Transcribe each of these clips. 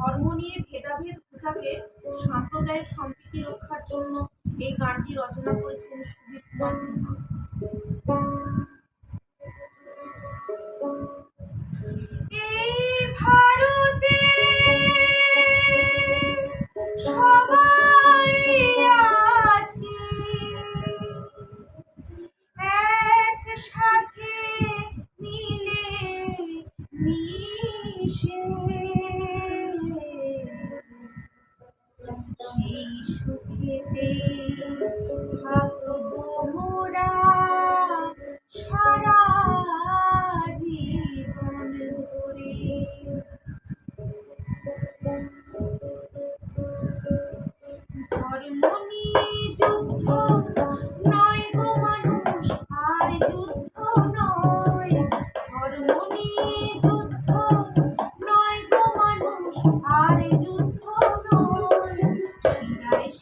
ধর্ম নিয়ে ভেদাভেদ উচাকে সাম্প্রদায়িক সম্প্রীতি রক্ষার জন্য এই গানটি রচনা করেছেন সুবীর কুমার সিনহা। সেই সুখেতে থাকব মোরা সারা জীবন ধরে। ধর্ম নিয়ে যুদ্ধ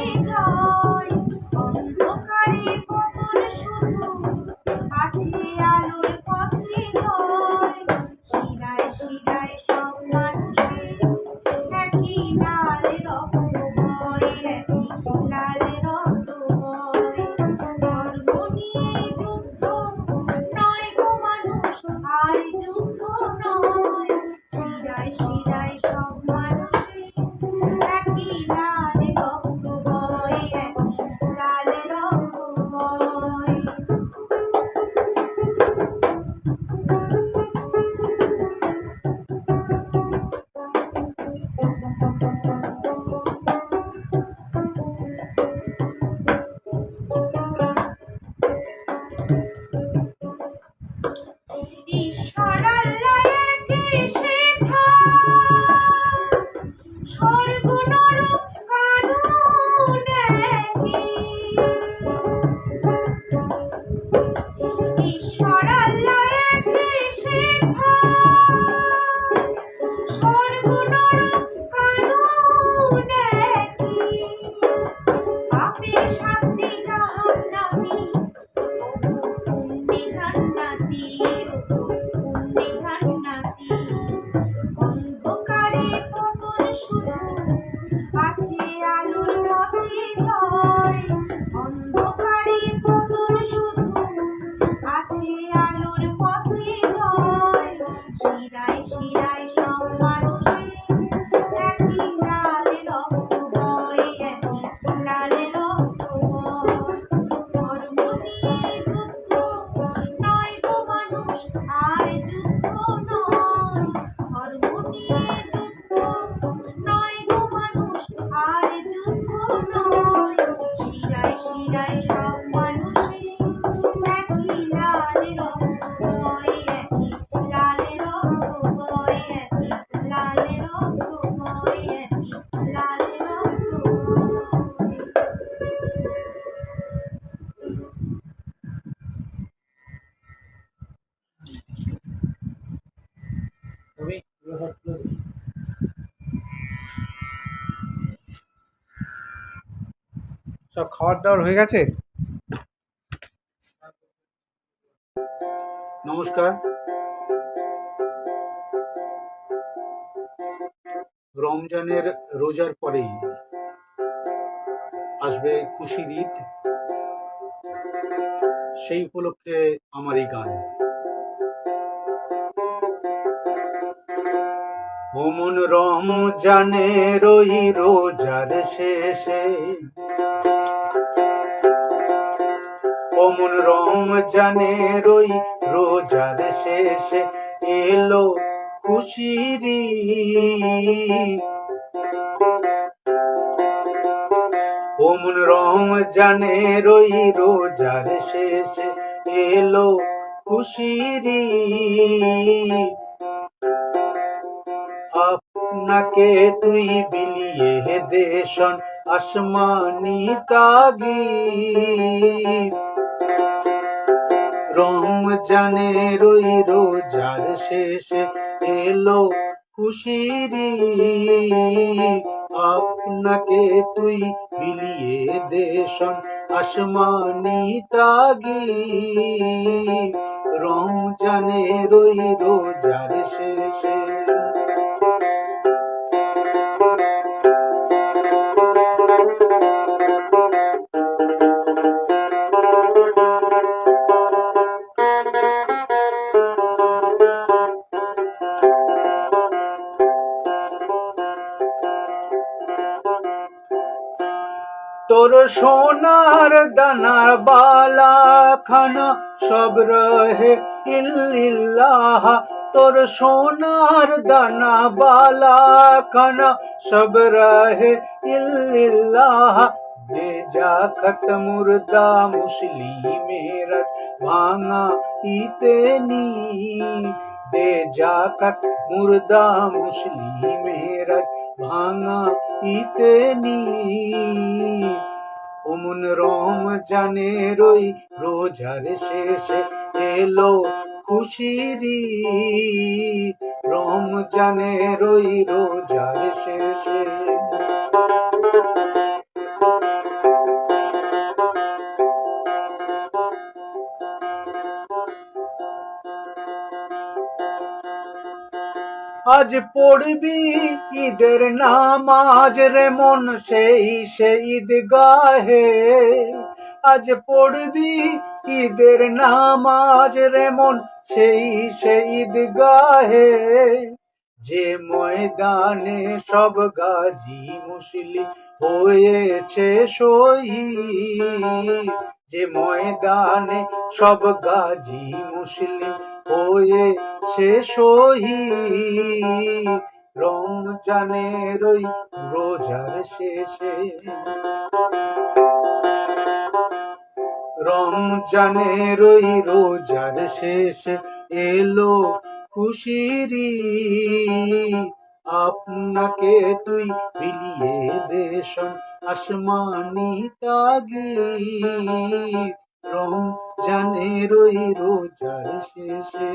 Beans Hall. আর যুদ্ধ নয় সব খাওয়ার দাওয়ার হয়ে গেছে? নমস্কার। রমজানের রোজার পরেই আসবে খুশি ঈদ। সেই উপলক্ষে আমার এই গান। হোমন রমজানের রোজার শেষে অমন রমজানের ওই রোজার শেষে এলো খুশিরি অমন রমজানের ওই রোজার শেষে এলো খুশিরি আপনাকে তুই বিলিয়ে দেশন আসমানি তাগির রমজানের ওই রোজার শেষে এলো খুশিরি আপনাকে তুই মিলিয়ে দেশন আসমানি তাগি রমজানের ওই রোজার শেষে সোনার দানার বালা খানা সব রহে ইল্লিল্লাহ। তোর সোনার দানা বালা খানা সব রহে ইল্লিল্লাহ। দে যা খত মুর্দা মুসলিমের ভাঙা ইতেনি দে যা খত মুর্দা মুসলিমের ভাঙা ইতেনি ওমন রম জানে রই রোজার শেষে এলো খুশিরি রম জানে রই রোজার শেষে আজ পড়বি ঈদের নামাজ রে মন সেই সে ঈদ গাহে আজ পড়বি ঈদের নামাজ রে মন সেই সে ঈদ গাহে যে ময়দানে সব গাজী মুসলিম হয়েছে শহীদ যে ময়দানে সব গাজী মুসলিম হয়েছে শহীদ। রমজানের ওই রোজার শেষে রমজানের ওই রোজার শেষে এলো খুশিরি। আপনাকে তুই বিলিয়ে দেশন আসমানি তাগি রমজানের রই রোজার শেষে